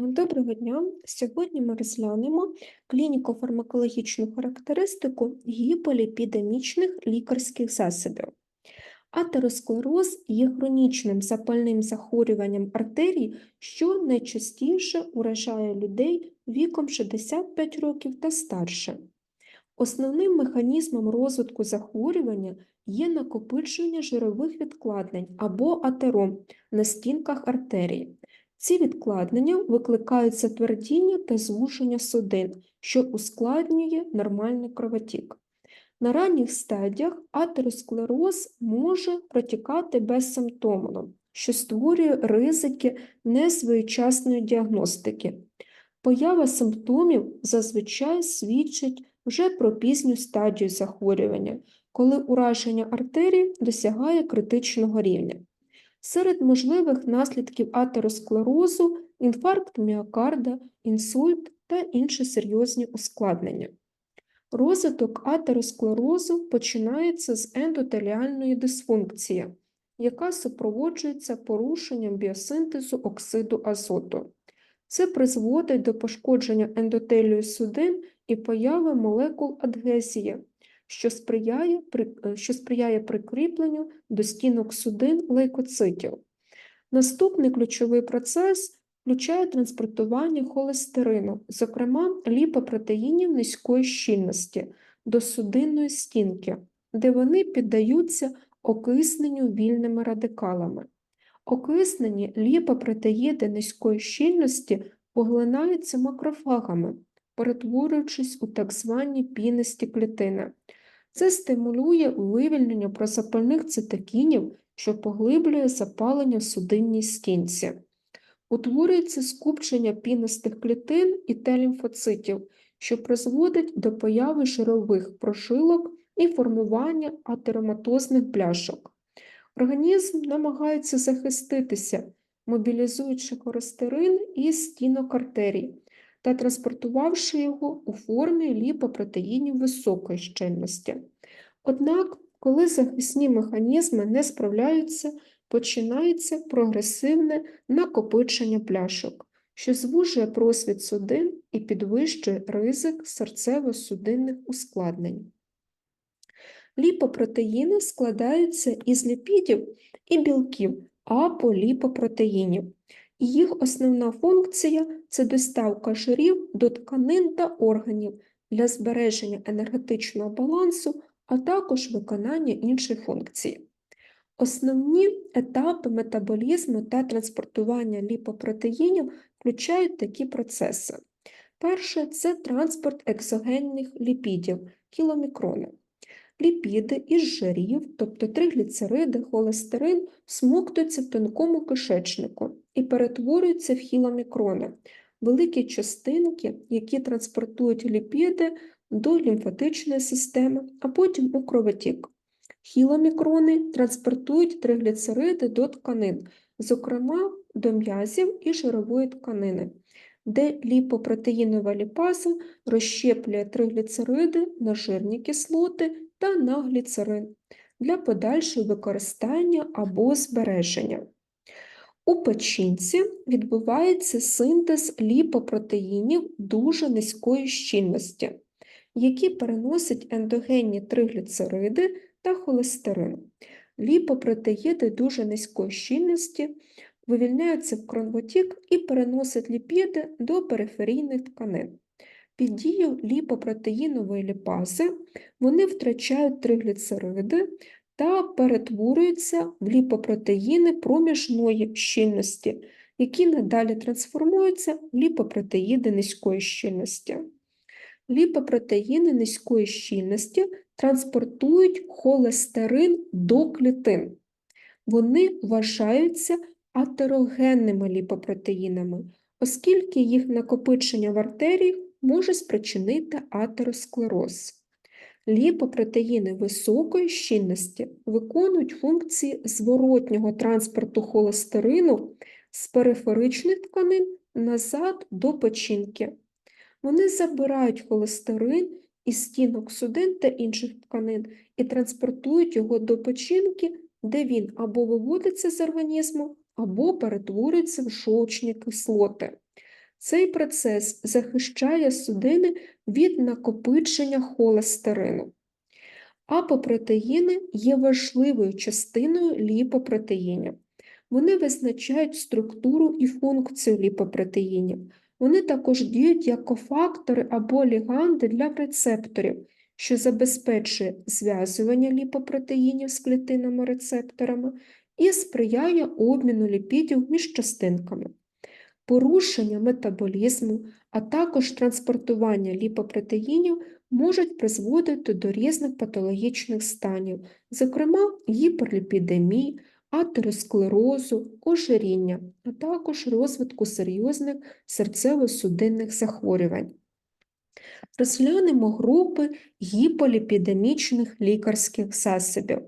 Доброго дня! Сьогодні ми розглянемо клініко-фармакологічну характеристику гіполіпідемічних лікарських засобів. Атеросклероз є хронічним запальним захворюванням артерій, що найчастіше уражає людей віком 65 років та старше. Основним механізмом розвитку захворювання є накопичення жирових відкладень або атером на стінках артерії. Ці відкладення викликають затвердіння та звуження судин, що ускладнює нормальний кровотік. На ранніх стадіях атеросклероз може протікати безсимптомно, що створює ризики несвоєчасної діагностики. Поява симптомів зазвичай свідчить вже про пізню стадію захворювання, коли ураження артерій досягає критичного рівня. Серед можливих наслідків атеросклерозу інфаркт міокарда, інсульт та інші серйозні ускладнення. Розвиток атеросклерозу починається з ендотеліальної дисфункції, яка супроводжується порушенням біосинтезу оксиду азоту. Це призводить до пошкодження ендотелію судин і появи молекул адгезії, що сприяє, що сприяє прикріпленню до стінок судин лейкоцитів. Наступний ключовий процес включає транспортування холестерину, зокрема ліпопротеїнів низької щільності до судинної стінки, де вони піддаються окисненню вільними радикалами. Окиснені ліпопротеїди низької щільності поглинаються макрофагами, перетворюючись у так звані пінисті клітини. Це стимулює вивільнення прозапальних цитокінів, що поглиблює запалення в судинній стінці. Утворюється скупчення пінистих клітин і Т-лімфоцитів, що призводить до появи жирових прожилок і формування атероматозних бляшок. Організм намагається захиститися, мобілізуючи холестерин із стінок артерій та транспортувавши його у формі ліпопротеїнів високої щільності. Однак, коли захисні механізми не справляються, починається прогресивне накопичення пляшок, що звужує просвіт судин і підвищує ризик серцево-судинних ускладнень. Ліпопротеїни складаються із ліпідів і білків аполіпопротеїнів. Їх основна функція це доставка жирів до тканин та органів для збереження енергетичного балансу, а також виконання інших функцій. Основні етапи метаболізму та транспортування ліпопротеїнів включають такі процеси. Перше це транспорт екзогенних ліпідів кіломікрони. Ліпіди із жирів, тобто тригліцериди, холестерин, смоктуються в тонкому кишечнику і перетворюються в хіломікрони, великі частинки, які транспортують ліпіди до лімфатичної системи, а потім у кровотік. Хіломікрони транспортують тригліцериди до тканин, зокрема до м'язів і жирової тканини, де ліпопротеїнова ліпаза розщеплює тригліцериди на жирні кислоти та на гліцерин для подальшого використання або збереження. У печінці відбувається синтез ліпопротеїнів дуже низької щільності, які переносять ендогенні тригліцериди та холестерин. Ліпопротеїди дуже низької щільності вивільняються в кровотік і переносять ліпіди до периферійних тканин. Під дією ліпопротеїнової ліпази вони втрачають тригліцериди та перетворюються в ліпопротеїни проміжної щільності, які надалі трансформуються в ліпопротеїди низької щільності. Ліпопротеїни низької щільності транспортують холестерин до клітин. Вони вважаються атерогенними ліпопротеїнами, оскільки їх накопичення в артерії може спричинити атеросклероз. Ліпопротеїни високої щільності виконують функції зворотнього транспорту холестерину з периферичних тканин назад до печінки. Вони забирають холестерин із стінок судин та інших тканин і транспортують його до печінки, де він або виводиться з організму, або перетворюється в жовчні кислоти. Цей процес захищає судини від накопичення холестерину. Апопротеїни є важливою частиною ліпопротеїнів. Вони визначають структуру і функцію ліпопротеїнів. Вони також діють як кофактори або ліганди для рецепторів, що забезпечує зв'язування ліпопротеїнів з клітинами рецепторами і сприяє обміну ліпідів між частинками. Порушення метаболізму, а також транспортування ліпопротеїнів можуть призводити до різних патологічних станів, зокрема гіперліпідемії, атеросклерозу, ожиріння, а також розвитку серйозних серцево-судинних захворювань. Розглянемо групи гіполіпідемічних лікарських засобів.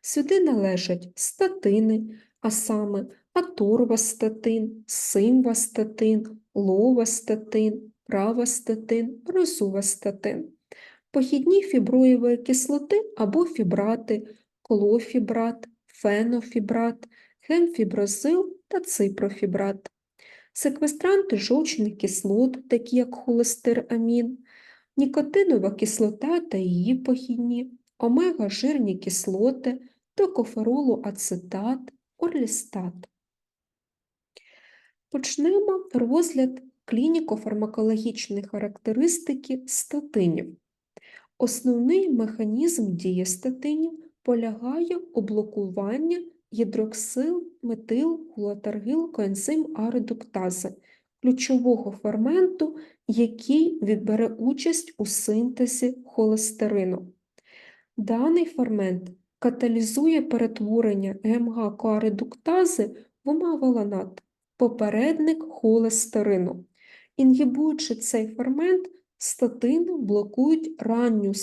Сюди належать статини, а саме аторвастатин, симвастатин, ловастатин, правастатин, розувастатин, похідні фіброєвої кислоти або фібрати, клофібрат, фенофібрат, хемфіброзил та ципрофібрат, секвестранти жовчних кислот, такі як холестерамін, нікотинова кислота та її похідні, омега-жирні кислоти, токоферолу ацетат, орлістат. Почнемо розгляд клініко-фармакологічної характеристики статинів. Основний механізм дії статинів полягає у блокуванні гідроксил метил гулатаргил коензим А-редуктази, ключового ферменту, який відбере участь у синтезі холестерину. Даний фермент каталізує перетворення ГМГ-коаредуктази в омаваланат, попередник холестерину. Інгібуючи цей фермент, статини блокують ранню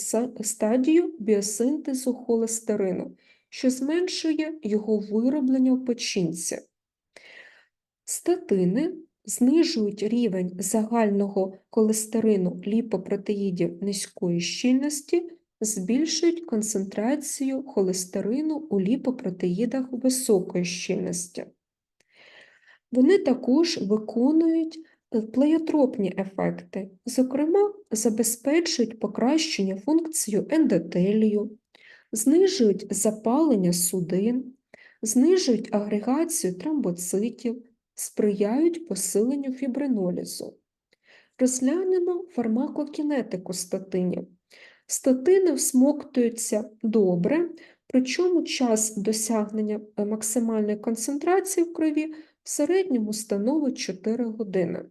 стадію біосинтезу холестерину, що зменшує його вироблення в печінці. Статини знижують рівень загального холестерину ліпопротеїдів низької щільності, збільшують концентрацію холестерину у ліпопротеїдах високої щільності. Вони також виконують е, плеотропні ефекти, зокрема, забезпечують покращення функцію ендотелію, знижують запалення судин, знижують агрегацію тромбоцитів, сприяють посиленню фібринолізу. Розглянемо фармакокінетику статинів. Статини всмоктуються добре, причому час досягнення е, максимальної концентрації в крові в середньому становить 4 години.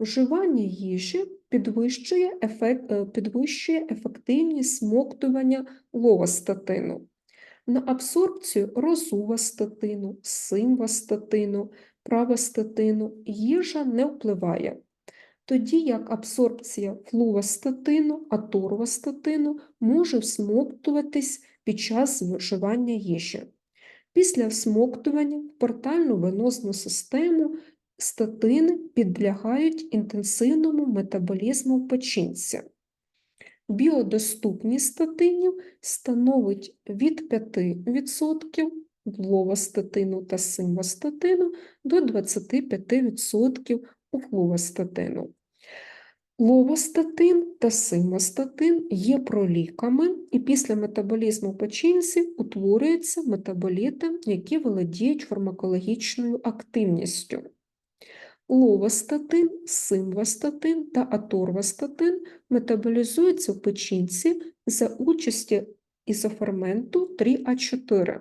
Вживання їжі підвищує, ефект, е, підвищує ефективність смоктування ловостатину. На абсорбцію розувастатину, симвастатину, правостатину їжа не впливає, тоді як абсорбція флувастатину, аторвастатину може всмоктуватись під час вживання їжі. Після всмоктування в портальну венозну систему статини підлягають інтенсивному метаболізму в печінці. Біодоступність статинів становить від 5% ловостатину та симвастатину до 25% у флувастатину. Ловостатин та симвастатин є проліками, і після метаболізму печінці утворюються метаболіти, які володіють фармакологічною активністю. Ловостатин, симвастатин та аторвастатин метаболізуються в печінці за участі ізоферменту 3А4,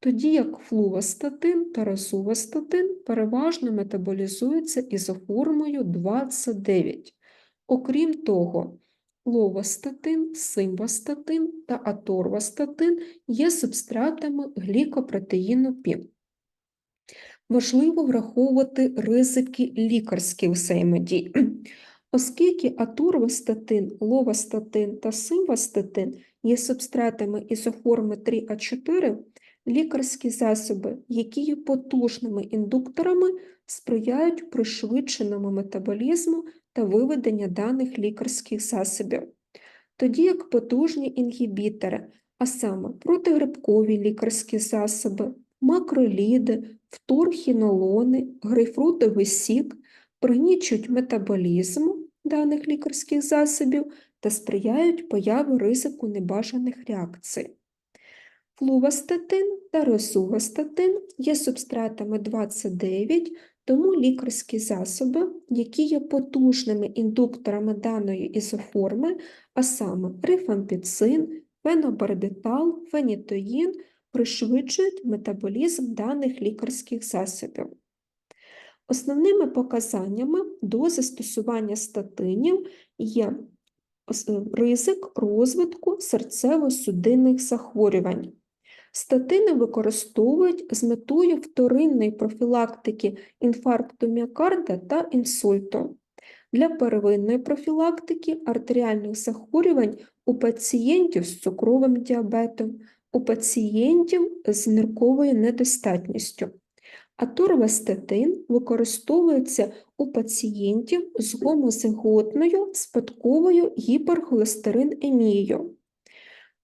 тоді як флувастатин та розувастатин переважно метаболізуються ізоформою 29. Окрім того, ловостатин, симвастатин та аторвастатин є субстратами глікопротеїну ПІН. Важливо враховувати ризики лікарських взаємодій. Оскільки атурвастатин, ловастатин та симвастатин є субстратами ізоформи 3А4, лікарські засоби, які є потужними індукторами, сприяють пришвидшеному метаболізму та виведення даних лікарських засобів. Тоді як потужні інгібітори, а саме протигрибкові лікарські засоби, макроліди, вторхінолони, грейпфрутовий сік пригнічують метаболізм даних лікарських засобів та сприяють появі ризику небажаних реакцій. Флувастатин та росугастатин є субстратами 29, тому лікарські засоби, які є потужними індукторами даної ізоформи, а саме рифампіцин, фенобарбітал, фенітоїн, пришвидшують метаболізм даних лікарських засобів. Основними показаннями до застосування статинів є ризик розвитку серцево-судинних захворювань. Статини використовують з метою вторинної профілактики інфаркту міокарда та інсульту. Для первинної профілактики артеріальних захворювань у пацієнтів з цукровим діабетом, у пацієнтів з нирковою недостатністю. Аторвастатин використовується у пацієнтів з гомозиготною спадковою гіперхолестеринемією.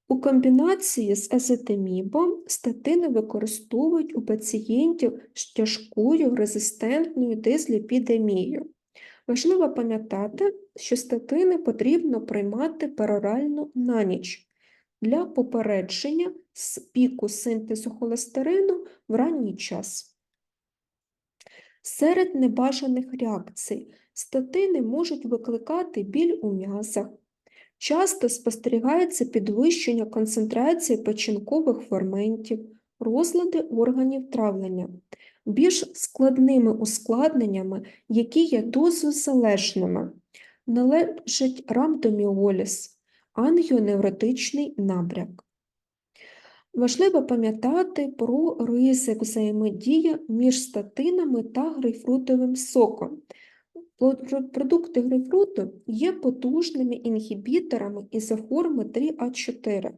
У комбінації з азетамібом статини використовують у пацієнтів з тяжкою резистентною дизліпідемією. Важливо пам'ятати, що статини потрібно приймати перорально на ніч для попередження з піку синтезу холестерину в ранній час. Серед небажаних реакцій статини можуть викликати біль у м'язах. Часто спостерігається підвищення концентрації печінкових ферментів, розлади органів травлення, більш складними ускладненнями, які є дозозалежними, належить рамдоміоліз, ангіоневротичний набряк. Важливо пам'ятати про ризик взаємодії між статинами та грейпфрутовим соком. Продукти грейпфруту є потужними інгібіторами ізоформи 3А4.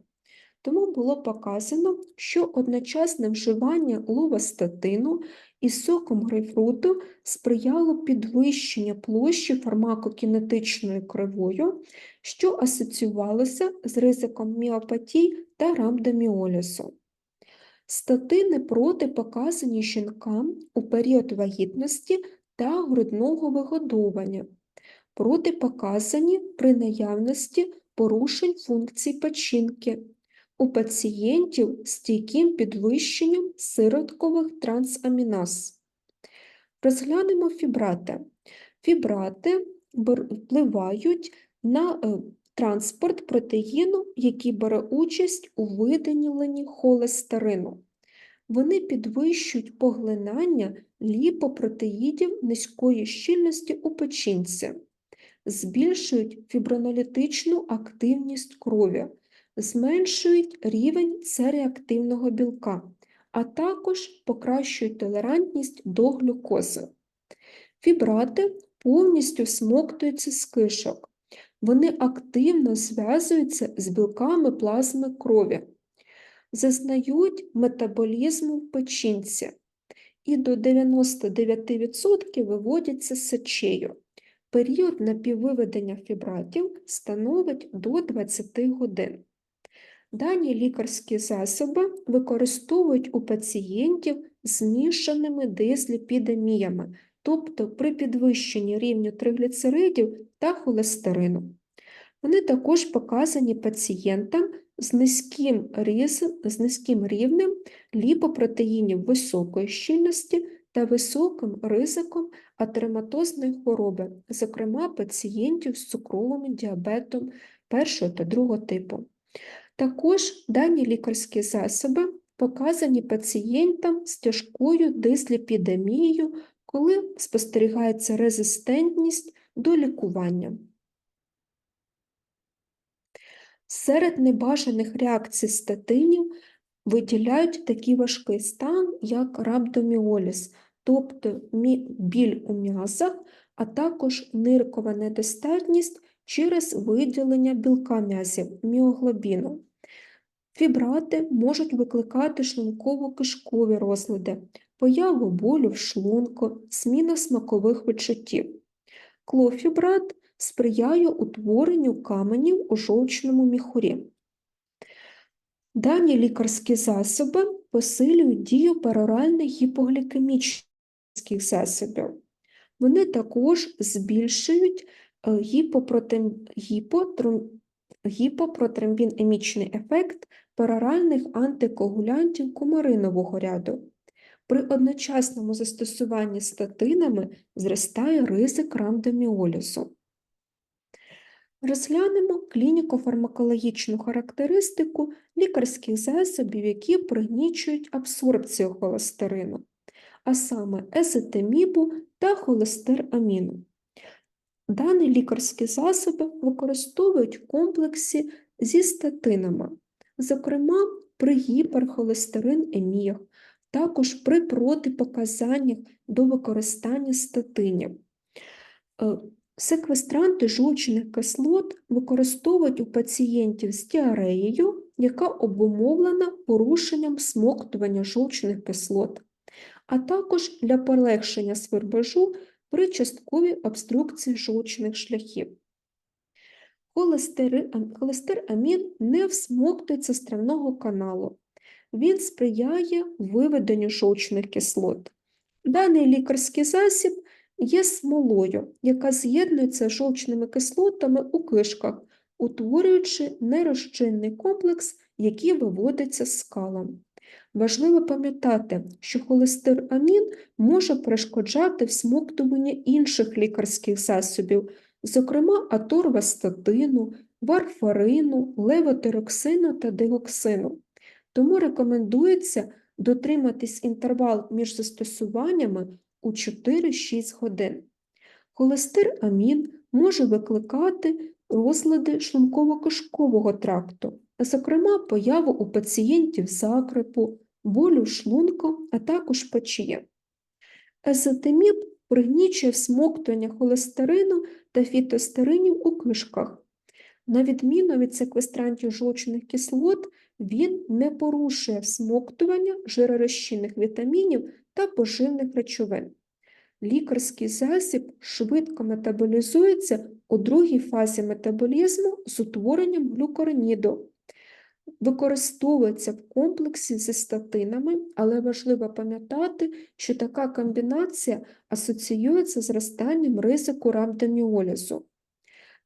Тому було показано, що одночасне вживання лувастатину із соком грейпфруту сприяло підвищенню площі фармакокінетичною кривою, що асоціювалося з ризиком міопатій та рамдоміолізу. Статини протипоказані жінкам у період вагітності та грудного вигодовування, протипоказані при наявності порушень функцій печінки у пацієнтів з стійким підвищенням сироткових трансаміназ. Розглянемо фібрати. Фібрати впливають на е, транспорт протеїну, який бере участь у виділенні холестерину. Вони підвищують поглинання ліпопротеїдів низької щільності у печінці, збільшують фібронолітичну активність крові, зменшують рівень цереактивного білка, а також покращують толерантність до глюкози. Фібрати повністю смоктуються з кишок. Вони активно зв'язуються з білками плазми крові, зазнають метаболізму в печінці і до 99% виводяться сечею. Період напіввиведення фібратів становить до 20 годин. Дані лікарські засоби використовують у пацієнтів з мішаними дисліпідеміями, тобто при підвищенні рівню тригліцеридів та холестерину. Вони також показані пацієнтам з низьким, різ... з низьким рівнем ліпопротеїнів високої щільності та високим ризиком атерематозної хвороби, зокрема пацієнтів з цукровим діабетом першого та другого типу. Також дані лікарські засоби показані пацієнтам з тяжкою дисліпідемією, коли спостерігається резистентність до лікування. Серед небажаних реакцій статинів виділяють такий важкий стан, як рабдоміоліз, тобто біль у м'язах, а також ниркова недостатність через виділення білка м'язів міоглобіну. Фібрати можуть викликати шлунково-кишкові розлади, появу болю в шлунку, зміна смакових відчуттів. Клофібрат сприяє утворенню каменів у жовчному міхурі. Дані лікарські засоби посилюють дію пероральних гіпоглікемічних засобів. Вони також збільшують е, гіпопротем- гіпотром- гіпопротромбінемічний ефект пероральних антикоагулянтів кумаринового ряду. При одночасному застосуванні статинами зростає ризик рандоміолізу. Розглянемо клініко-фармакологічну характеристику лікарських засобів, які пригнічують абсорбцію холестерину, а саме езетемібу та холестераміну. Дані лікарські засоби використовують в комплексі зі статинами, зокрема при гіперхолестеринеміях, також при протипоказаннях до використання статинів. Секвестранти жовчних кислот використовують у пацієнтів з діареєю, яка обумовлена порушенням смоктування жовчних кислот, а також для полегшення свербежу при частковій обструкції жовчних шляхів. Холестерамін не всмоктується з травного каналу. Він сприяє виведенню жовчних кислот. Даний лікарський засіб є смолою, яка з'єднується з жовчними кислотами у кишках, утворюючи нерозчинний комплекс, який виводиться з скалом. Важливо пам'ятати, що холестерамін може перешкоджати всмоктуванню інших лікарських засобів, зокрема аторвастатину, варфарину, левотероксину та дигоксину. Тому рекомендується дотриматись інтервал між застосуваннями у 4-6 годин. Холестерамін може викликати розлади шлунково-кишкового тракту, зокрема появу у пацієнтів закрепу, болю шлунку, а також печія. Езотеміб пригнічує всмоктування холестерину та фітостеринів у кишках. На відміну від секвестрантів жовчних кислот, він не порушує всмоктування жиророзчинних вітамінів та поживних речовин. Лікарський засіб швидко метаболізується у другій фазі метаболізму з утворенням глюкороніду. Використовується в комплексі зі статинами, але важливо пам'ятати, що така комбінація асоціюється з зростанням ризику рандоміолізу.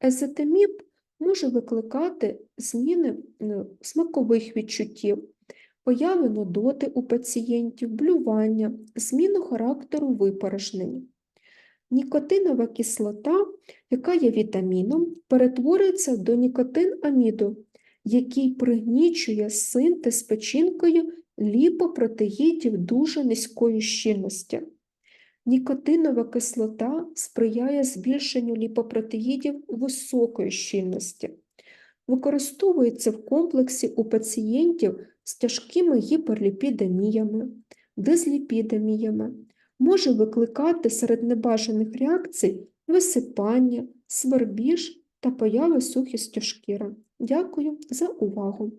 Езотеміб може викликати зміни е, смакових відчуттів, появи нудоти у пацієнтів, блювання, зміну характеру випорожнень. Нікотинова кислота, яка є вітаміном, перетворюється до нікотинаміду, який пригнічує синтез печінкою ліпопротеїдів дуже низької щільності. Нікотинова кислота сприяє збільшенню ліпопротеїдів високої щільності. Використовується в комплексі у пацієнтів з тяжкими гіперліпідеміями, дизліпідеміями, може викликати серед небажаних реакцій висипання, свербіж та появи сухістю шкіри. Дякую за увагу!